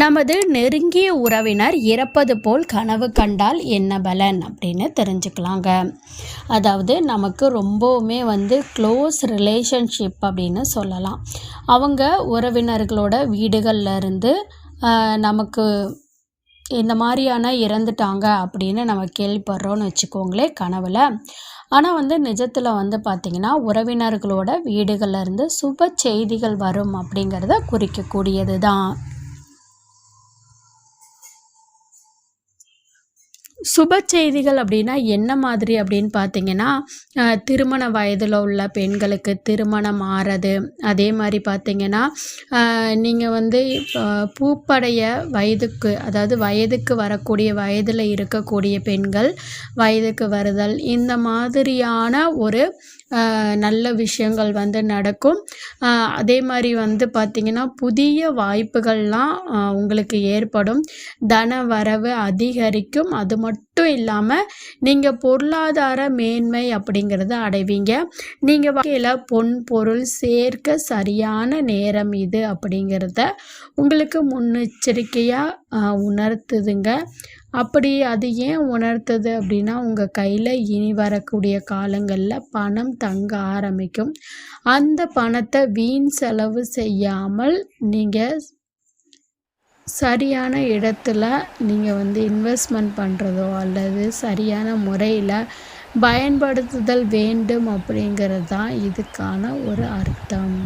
நமது நெருங்கிய உறவினர் இறப்பது போல் கனவு கண்டால் என்ன பலன் அப்படின்னு தெரிஞ்சுக்கலாங்க. அதாவது நமக்கு ரொம்பவுமே வந்து க்ளோஸ் ரிலேஷன்ஷிப் அப்படின்னு சொல்லலாம். அவங்க உறவினர்களோட வீடுகளில் இருந்து நமக்கு இந்த மாதிரியான இறந்துட்டாங்க அப்படின்னு நம்ம கேள்விப்படுறோன்னு வச்சுக்கோங்களேன் கனவில். ஆனால் வந்து நிஜத்தில் வந்து பார்த்திங்கன்னா உறவினர்களோட வீடுகளில் சுப செய்திகள் வரும் அப்படிங்கிறத குறிக்கக்கூடியது தான் சுப செய்திகள் அப்படின்னா என்ன மாதிரி அப்படின்னு பார்த்தீங்கன்னா திருமண வயதில் உள்ள பெண்களுக்கு திருமணம் ஆறது. அதே மாதிரி பார்த்தீங்கன்னா நீங்கள் வந்து பூப்படைய வயதுக்கு அதாவது வயதுக்கு வரக்கூடிய வயதில் இருக்கக்கூடிய பெண்கள் வயதுக்கு வருதல் இந்த மாதிரியான ஒரு நல்ல விஷயங்கள் வந்து நடக்கும். அதே மாதிரி வந்து பார்த்திங்கன்னா புதிய வாய்ப்புகள்லாம் உங்களுக்கு ஏற்படும். தன வரவு அதிகரிக்கும். அது மட்டும் மட்டும் இல்லாமல் நீங்கள் பொருளாதார மேன்மை அப்படிங்கிறத அடைவீங்க. நீங்கள் வகையில் பொன் பொருள் சேர்க்க சரியான நேரம் இது அப்படிங்கிறத உங்களுக்கு முன்னெச்சரிக்கையாக உணர்த்துதுங்க. அப்படி அது ஏன் உணர்த்துது அப்படின்னா உங்கள் கையில் இனி வரக்கூடிய காலங்களில் பணம் தங்க ஆரம்பிக்கும். அந்த பணத்தை வீண் செலவு செய்யாமல் நீங்கள் சரியான இடத்துல நீங்கள் வந்து இன்வெஸ்ட்மெண்ட் பண்ணுறதோ அல்லது சரியான முறையில் பயன்படுத்துதல் வேண்டும் அப்படிங்கிறது தான் இதுக்கான ஒரு அர்த்தம்.